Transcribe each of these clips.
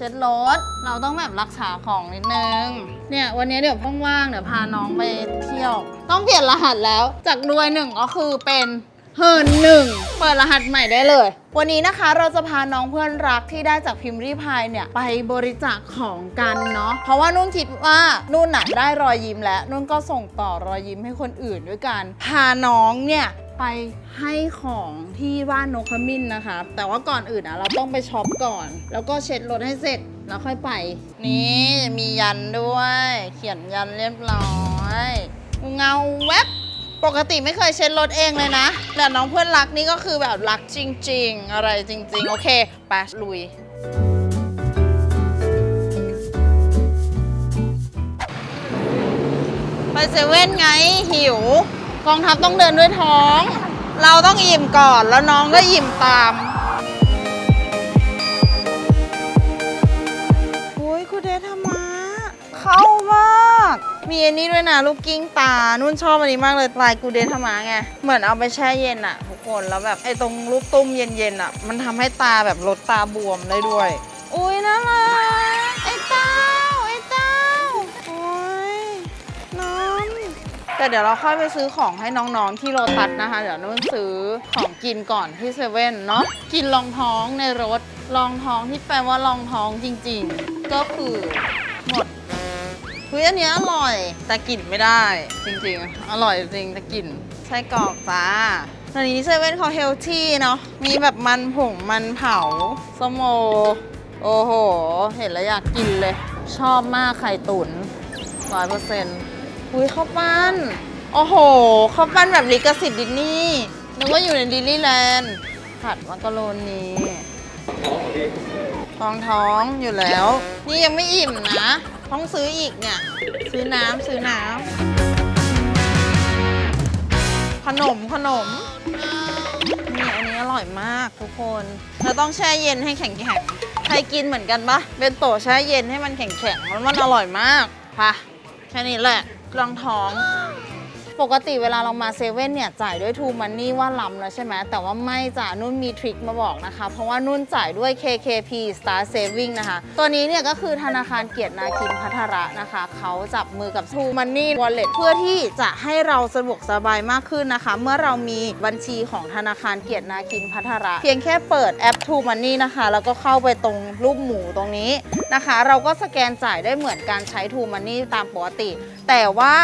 เช็ดรถ เราต้องแบบรักษาของนิดนึง เนี่ยวันนี้เดี๋ยวว่างๆเดี๋ยวพาน้องไปเที่ยว ต้องเปลี่ยนรหัสแล้ว จากรวยหนึ่งก็คือเป็นเฮิร์นหนึ่งเปิดรหัสใหม่ได้เลย วันนี้นะคะเราจะพาน้องเพื่อนรักที่ได้จากพิมพ์รีพายเนี่ยไปบริจาคของกันเนาะเพราะว่านุ่นคิดว่านุ่นน่ะได้รอยยิ้มแล้วนุ่นก็ส่งต่อรอยยิ้มให้คนอื่นด้วยกันพาน้องเนี่ย ไปให้ของที่บ้านนกขมิ้นนะคะ แต่ว่าก่อนอื่นอะเราต้องไปช็อปก่อน แล้วก็เช็ดรถให้เสร็จแล้วค่อยไป นี่มียันด้วย เขียนยันเรียบร้อยเงาแวบปกติไม่เคยเช็ดรถเองเลยนะ แต่น้องเพื่อนรักนี่ก็คือแบบรักจริง ๆ อะไรจริง ๆ โอเคไปลุย ไปเซเว่นไงหิว กองทัพต้องเดินด้วยท้อง เราต้องอิ่มก่อนแล้วน้องก็อิ่มตามโอ้ยคุณเดธรรมะเข้ามาก มีอันนี้ด้วยนะลูกกิ้งตานุ่นชอบอันนี้มากเลยลายกูเดธรรมะไง เหมือนเอาไปแช่เย็นอะทุกคนแล้วแบบไอ้ตรงลูกตุ้มเย็นๆอะมันทำให้ตาแบบลดตาบวมได้ด้วย อุ้ยน่ารัก แต่เดี๋ยวเราค่อยไปซื้อของให้น้องๆที่โรตัสนะคะ เดี๋ยวนุ่นซื้อของกินก่อนที่เซเว่นเนาะกินรองท้องในรถรองท้องที่แปลว่ารองท้องจริงๆ ก็คือหมดเฮ้ยอันนี้อร่อย แต่กลิ่นไม่ได้จริงๆ อร่อยจริงแต่กลิ่นไส้กรอกจ้าตอนนี้เซเว่นเขาเฮลที่เนาะมีแบบมันผงมันเผาสมโอโอ้โห เห็นแล้วอยากกินเลย ชอบมากไข่ตุ๋นร้อยเปอร์เซ็นต์ อุ้ยข้าวปั้น โอ้โหข้าวปั้นแบบลิขสิทธิ์ดิสนีย์นึกว่าอยู่ในดิสนีย์แลนด์ผัดมักกะโรนีท้องท้องอยู่แล้ว นี่ยังไม่อิ่มนะ ต้องซื้ออีกเนี่ย ซื้อน้ำซื้อน้ำขนมขนมนี่อันนี้อร่อยมากทุกคนเราต้องแช่เย็นให้แข็งแข็งใครกินเหมือนกันปะเป็นโตแช่เย็นให้มันแข็งแข็งมันมันอร่อยมากพะแค่นี้แหละ รองท้อง ปกติเวลาเรามาเซเว่นเนี่ยจ่ายด้วยทูมันนี่ว่าล้ำแล้วใช่ไหมแต่ว่าไม่จ่านุ่นมีทริคมาบอกนะคะ เพราะว่านุ่นจ่ายด้วย KKP Star Saving นะคะ ตัวนี้เนี่ยก็คือธนาคารเกียรตินาคินพัทระนะคะ เขาจับมือกับ True Money Wallet เพื่อที่จะให้เราสะดวกสบายมากขึ้นนะคะ เมื่อเรามีบัญชีของธนาคารเกียรตินาคินพัทระ เพียงแค่เปิดแอป True Money นะคะ แล้วก็เข้าไปตรงรูปหมูตรงนี้นะคะ เราก็สแกนจ่ายได้เหมือนการใช้ True Money ตามปกติ แต่ว่า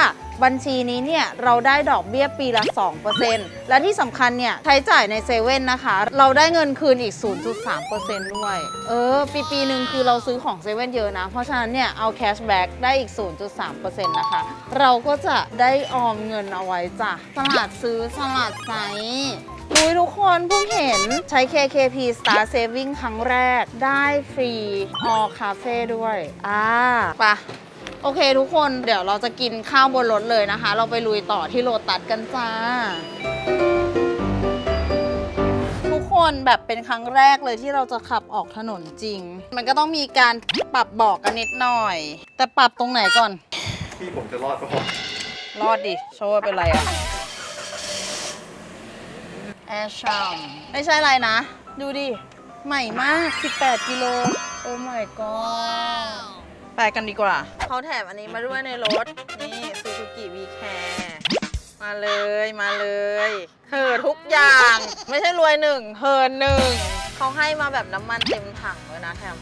บัญชีนี้เนี่ยเราได้ดอกเบี้ยปีละ 2%และที่สำคัญเนี่ยใช้จ่ายในเซเว่นนะคะ เราได้เงินคืนอีก 0.3%ด้วย เออ ปีปีหนึ่งคือเราซื้อของเซเว่นเยอะนะ เพราะฉะนั้นเนี่ยเอาแคชแบ็กได้อีก 0.3%นะคะ เราก็จะได้ออมเงินเอาไว้จ้ะ สลัดซื้อสลัดไซส์อุ้ยทุกคนเพิ่งเห็นใช้ KKP Star Saving ครั้งแรกได้ฟรี All Cafe ด้วย อ่าไปะ โอเคทุกคนเดี๋ยวเราจะกินข้าวบนรถเลยนะคะ เราไปลุยต่อที่โลตัสกันจ้า ทุกคนแบบเป็นครั้งแรกเลยที่เราจะขับออกถนนจริง มันก็ต้องมีการปรับเบอกกันนิดหน่อย แต่ปรับตรงไหนก่อนที่ผมจะรอดก็พอรอดดิ โชว์เป็นไรอะแอร์ชัมไม่ใช่อะไรนะ ดูดิ ใหม่มาก 18 กิโล โอ้ my god ไปกันดีกว่า เขาแถมอันนี้มาด้วยในรถ นี่ซูซูกิวีแคร์มาเลยมาเลยเธอทุกอย่าง ไม่ใช่รวยหนึ่งเฮินหนึ่ง เขาให้มาแบบน้ำมันเต็มถังเลยนะแถม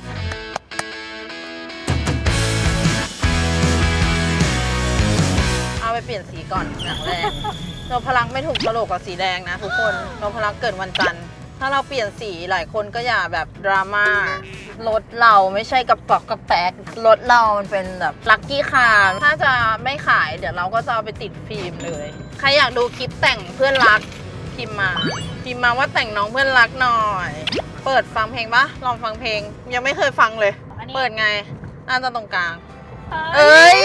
เอาไปเปลี่ยนสีก่อนอย่างแรกเราพลังไม่ถูกโลกกับสีแดงนะทุกคนเราพลังเกิดวันจันทร์ ถ้าเราเปลี่ยนสีหลายคนก็อย่าแบบดราม่ารถเราไม่ใช่กระป๋อกกระแปกรถเรามันเป็นแบบลัคกี้คาร์ถ้าจะไม่ขายเดี๋ยวเราก็จะเอาไปติดฟิล์มเลย ใครอยากดูคลิปแต่งเพื่อนรักพิมพ์มา พิมพ์มาว่าแต่งน้องเพื่อนรักหน่อย เปิดฟังเพลงปะลองฟังเพลง ยังไม่เคยฟังเลยเปิดไงน่าจะตรงกลาง เอ้ย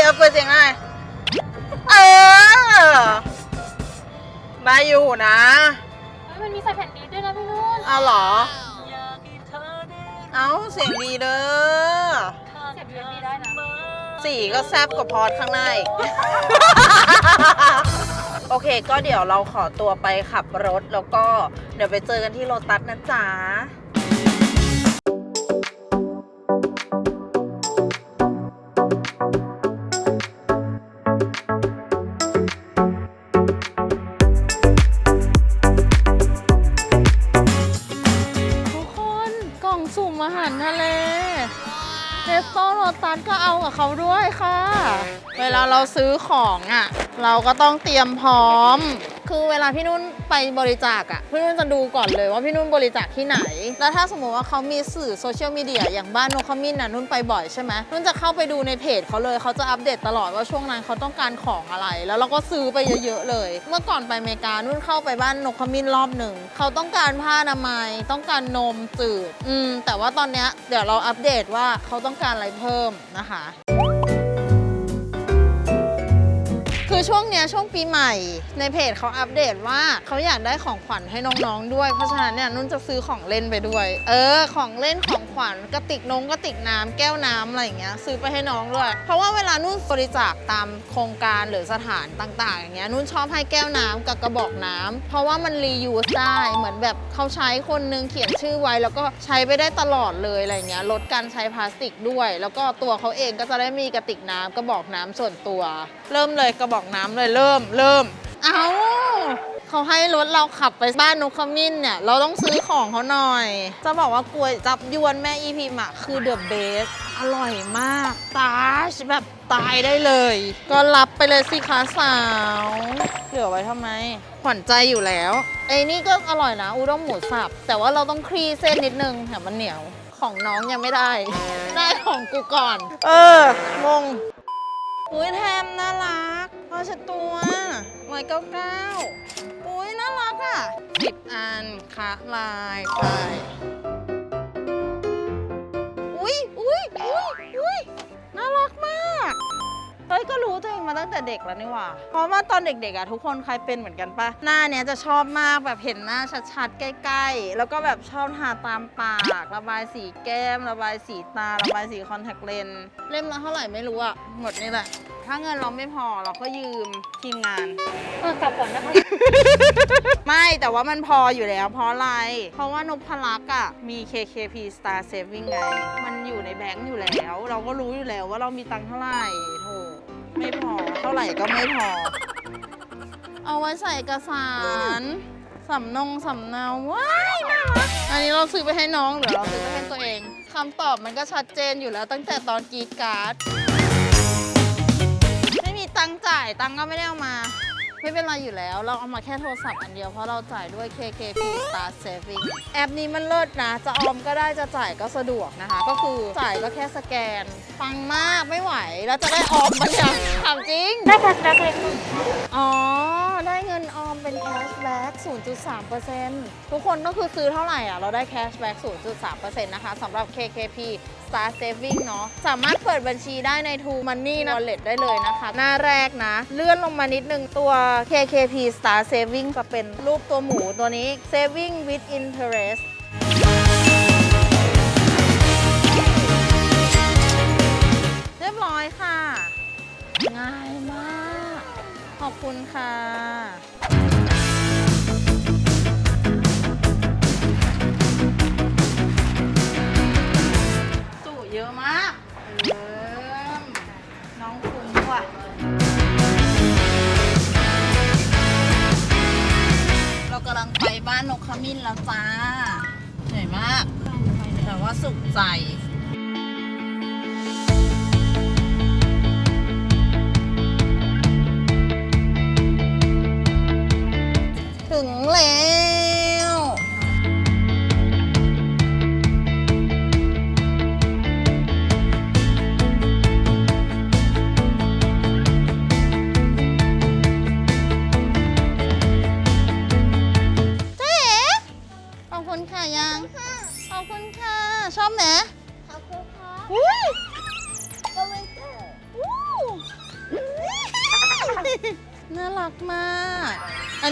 เอาเปิดเสียงหน่อยเออได้อยู่นะเฮ้ย มันมีใส่แผ่นดีด้วยนะพี่นุ่น เอาเหรอ เอาเสียงดีเด้อเสียบ USB ได้นะ สีก็แซบกว่าพอดข้างในอีก โอเค ก็เดี๋ยวเราขอตัวไปขับรถแล้วก็เดี๋ยวไปเจอกันที่โลตัสนะจ๊ะันก็เอากับเขาด้วยค่ะ เวลาเราซื้อของอะ เราก็ต้องเตรียมพร้อม คือเวลาพี่นุ่นไปบริจาคอะพี่นุ่นจะดูก่อนเลยว่าพี่นุ่นบริจาคที่ไหน แล้วถ้าสมมติว่าเขามีสื่อโซเชียลมีเดียอย่างบ้านโนคามินน่ะนุ่นไปบ่อยใช่ไหมนุ่นจะเข้าไปดูในเพจเขาเลยเขาจะอัปเดตตลอดว่าช่วงนั้นเขาต้องการของอะไร แล้วเราก็ซื้อไปเยอะๆเลย เมื่อก่อนไปอเมริกานุ่นเข้าไปบ้านโนคามินรอบหนึ่งเขาต้องการผ้าอนามัยต้องการนมจืดอืมแต่ว่าตอนเนี้ยเดี๋ยวเราอัปเดตว่าเขาต้องการอะไรเพิ่มนะคะ คือช่วงเนี้ยช่วงปีใหม่ ในเพจเขาอัปเดตว่าเขาอยากได้ของขวัญให้น้องๆด้วย เพราะฉะนั้นเนี่ยนุ่นจะซื้อของเล่นไปด้วย เออ ของเล่นของขวัญกระติกนงกระติกน้ำแก้วน้ำอะไรอย่างเงี้ยซื้อไปให้น้องด้วย เพราะว่าเวลานุ่นบริจาคตามโครงการหรือสถานต่างๆ อย่างเงี้ยนุ่นชอบให้แก้วน้ำกับกระบอกน้ำเพราะว่ามันรียูสได้เหมือนแบบเขาใช้คนนึงเขียนชื่อไว้ แล้วก็ใช้ไปได้ตลอดเลยอะไรเงี้ยลดการใช้พลาสติกด้วย แล้วก็ตัวเขาเองก็จะได้มีกระติกน้ำกระบอกน้ำส่วนตัว เริ่มเลยกระบอกน้ำเลยเริ่มเริ่ม เอาเขาให้รถเราขับไปบ้านนกขมิ้นเนี่ย เราต้องซื้อของเขาหน่อย จะบอกว่ากลวยจับยวนแม่อีพิมอะคือเดอะเบสอร่อยมาก ตาชแบบตายได้เลย ก็รับไปเลยสิคะสาว เหลือไว้ทำไมขวัญใจอยู่แล้วไอ้นี่ก็อร่อยนะ อุด้งหมูสับ แต่ว่าเราต้องคลีเส้นนิดนึงแถมมันเหนียวของน้องยังไม่ได้ ได้ของกูก่อน เอองงอุ้ยแทมน่ารัก พอชตัวร้อยเก้าเก้าอุ้ยน่ารักอะสิบอันคะลายไปอุ้ย เฮ้ยก็รู้ตัวเองมาตั้งแต่เด็กแล้วนี่หว่า เพราะว่าตอนเด็กๆอะทุกคนใครเป็นเหมือนกันปะหน้าเนี้ยจะชอบมากแบบเห็นหน้าชัดๆ ใกล้ๆ แล้วก็แบบชอบทาตามปาก ระบายสีแก้ม ระบายสีตา ระบายสีคอนแทคเลนส์เล่มละเท่าไหร่ไม่รู้อะ หมดนี่แหละ ถ้าเงินเราไม่พอเราก็ยืมทีมงาน เออกลับก่อนนะคะไม่แต่ว่ามันพออยู่แล้ว เพราะอะไร เพราะว่านพลักษ์อะมี KKP Star Saving ไง มันอยู่ในแบงก์อยู่แล้ว เราก็รู้อยู่แล้วว่าเรามีตังค์เท่าไหร่โถ ไม่พอ เท่าไหร่ก็ไม่พอ เอาไว้ใส่เอกสารสำนงสำเนาว้ายน่ารักอันนี้เราซื้อไปให้น้องหรือเราซื้อไปให้ตัวเองคำตอบมันก็ชัดเจนอยู่แล้วตั้งแต่ตอนกรีดการ์ดไม่มีตังค์จ่ายตังค์ก็ไม่ได้เอามา ไม่เป็นไรอยู่แล้ว เราเอามาแค่โทรศัพท์อันเดียว เพราะเราจ่ายด้วย KKP Star Saving แอปนี้มันเลิศนะ จะออมก็ได้จะจ่ายก็สะดวกนะคะ ก็คือจ่ายก็แค่สแกน ฟังมากไม่ไหว แล้วจะได้ออมมันเนี่ยถามจริง ได้แคชแบ็กเลยคุณอ๋อได้เงินออม เป็นแคชแบ็ก0.3%ทุกคนก็คือซื้อเท่าไหร่อะ เราได้แคชแบ็ก0.3%นะคะสำหรับ KKP Star Saving เนาะสามารถเปิดบัญชีได้ใน True Money Wallet ได้เลยนะคะ หน้าแรกนะ เลื่อนลงมานิดนึงตัว KKP Star Saving จะเป็นรูปตัวหมูตัวนี้ Saving with Interest เรียบร้อยค่ะ ง่ายมาก ขอบคุณค่ะ ว่าสุ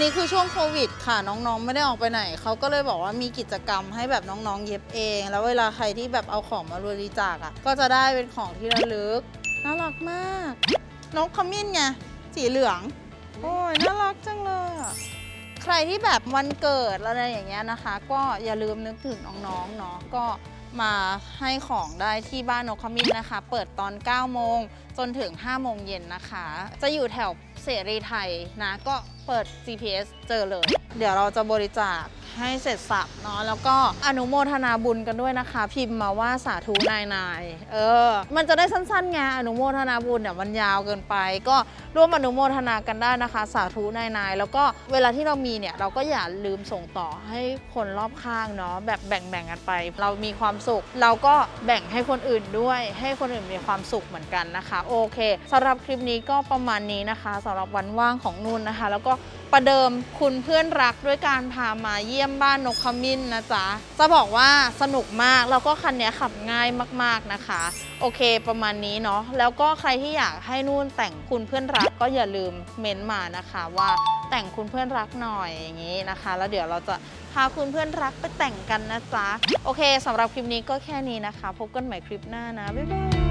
นี้คือช่วงโควิดค่ะน้องๆ ไม่ได้ออกไปไหน เขาก็เลยบอกว่ามีกิจกรรมให้แบบน้องๆ เย็บเอง แล้วเวลาใครที่แบบเอาของมาบริจาคอะ ก็จะได้เป็นของที่ระลึก น่ารักมาก นกขมิ้นไง สีเหลือง โอ้ย น่ารักจังเลยอะใครที่แบบวันเกิดอะไรอย่างเงี้ยนะคะ ก็อย่าลืมนึกถึงน้องๆ เนาะ ก็มาให้ของได้ที่บ้านนกขมิ้นนะคะ เปิดตอน 9 โมงจนถึง 5 โมงเย็นนะคะ จะอยู่แถว เสรีไทยนะก็เปิด GPS เจอเลย เดี๋ยวเราจะบริจาคให้เสร็จสับเนาะแล้วก็อนุโมทนาบุญกันด้วยนะคะ พิมพ์มาว่าสาธุนายนายเออ มันจะได้สั้นๆไงอนุโมทนาบุญเนี่ยมันยาวเกินไป ก็ร่วมอนุโมทนากันได้นะคะ สาธุนายนายแล้วก็เวลาที่เรามีเนี่ยเราก็อย่าลืมส่งต่อให้คนรอบข้างเนาะแบบแบ่งๆกันไป เรามีความสุข เราก็แบ่งให้คนอื่นด้วย ให้คนอื่นมีความสุขเหมือนกันนะคะ โอเคสำหรับคลิปนี้ก็ประมาณนี้นะคะสำหรับวันว่างของนุ่นนะคะ แล้วก็ประเดิมคุณเพื่อนรักด้วยการพามาเยี่ยมบ้านนกขมิ้นนะจ๊ะ จะบอกว่าสนุกมาก แล้วก็คันนี้ขับง่ายมากๆนะคะ โอเคประมาณนี้เนาะแล้วก็ใครที่อยากให้นุ่นแต่งคุณเพื่อนรักก็อย่าลืมเม้นต์มานะคะว่าแต่งคุณเพื่อนรักหน่อยอย่างนี้นะคะ แล้วเดี๋ยวเราจะพาคุณเพื่อนรักไปแต่งกันนะจ๊ะ โอเคสำหรับคลิปนี้ก็แค่นี้นะคะ พบกันใหม่คลิปหน้านะ บ๊ายบาย